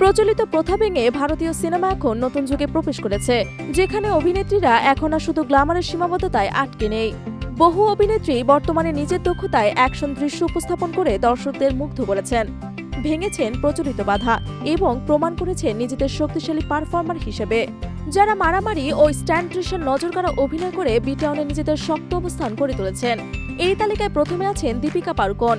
প্রচলিত প্রথা ভেঙে ভারতীয় সিনেমা এখন নতুন যুগে প্রবেশ করেছে, যেখানে অভিনেত্রীরা এখন আর শুধু গ্ল্যামারের সীমাবদ্ধতায় আটকে নেই। বহু অভিনেত্রী বর্তমানে নিজের দক্ষতায় অ্যাকশন দৃশ্য উপস্থাপন করে দর্শকদের মুগ্ধ করেছেন। ভেঙেছেন প্রচলিত বাধা এবং প্রমাণ করেছেন নিজেদের শক্তিশালী পারফর্মার হিসেবে। যারা মারামারি ও স্ট্যান্ড দৃশ্যের নজর কাড়া অভিনয় করে বিটাউনে নিজেদের শক্ত অবস্থান করে তুলেছেন। এই তালিকায় প্রথমে আছেন দীপিকা পাড়ুকোন।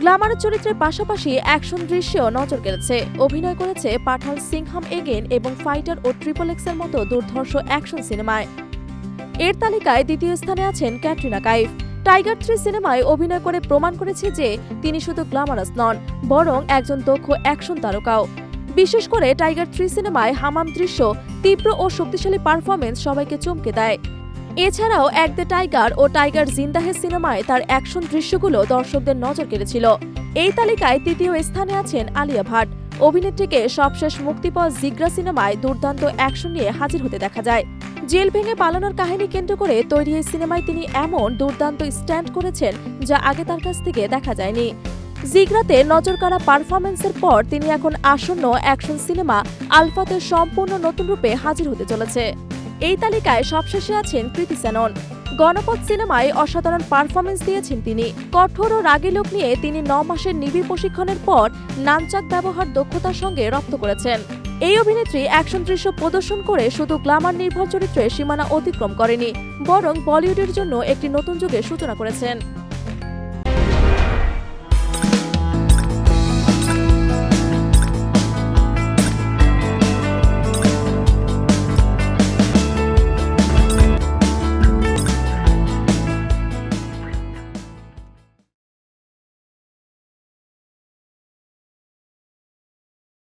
গ্ল্যামার চরিত্রের পাশাপাশি অ্যাকশন দৃশ্যেও নজর কেড়েছে। অভিনয় করেছে পাঠান সিংহাম এগেন এবং ফাইটার ও ট্রিপল এক্সের মতো দুর্ধর্ষ অ্যাকশন সিনেমায়। এর তালিকায় দ্বিতীয় স্থানে আছেন ক্যাটরিনা কাইফ। টাইগার থ্রি সিনেমায় অভিনয় করে প্রমাণ করেছে যে তিনি শুধু গ্ল্যামারাস নন, বরং একজন দক্ষ অ্যাকশন তারকাও। বিশেষ করে টাইগার থ্রি সিনেমায় হামাম দৃশ্য, তীব্র ও শক্তিশালী পারফরমেন্স সবাইকে চমকে দেয়। এছাড়াও এক দ্য টাইগার ও টাইগার জিন্দাহে সিনেমায় তার অ্যাকশন দৃশ্যগুলো দর্শকদের নজর কেড়েছিল। এই তালিকায় তৃতীয় স্থানে আছেন আলিয়া ভাট। অভিনেত্রীকে সবশেষ মুক্তি পাওয়া জিগ্রা সিনেমায় দুর্দান্ত অ্যাকশন নিয়ে হাজির হতে দেখা যায়। জেল ভেঙে পালানোর কাহিনী কেন্দ্র করে তৈরি এই সিনেমায় তিনি এমন দুর্দান্ত স্ট্যান্ড করেছেন যা আগে তার কাছ থেকে দেখা যায়নি। জিগ্রাতে নজর কাড়া পারফরমেন্সের পর তিনি এখন আসন্ন অ্যাকশন সিনেমা আলফাতে সম্পূর্ণ নতুন রূপে হাজির হতে চলেছে। এই তালিকায় সবশেষে আছেন প্রীতি সেনন। গণপথ সিনেমায় অসাধারণ পারফরমেন্স দিয়েছেন তিনি। কঠোর ও রাগী লোক নিয়ে তিনি ন মাসের নিবিড় প্রশিক্ষণের পর নামচাক ব্যবহার দক্ষতার সঙ্গে রপ্ত করেছেন। এই অভিনেত্রী অ্যাকশন দৃশ্য প্রদর্শন করে শুধু গ্লামার নির্ভর চরিত্রে সীমানা অতিক্রম করেনি, বরং বলিউডের জন্য একটি নতুন যুগের সূচনা করেছেন।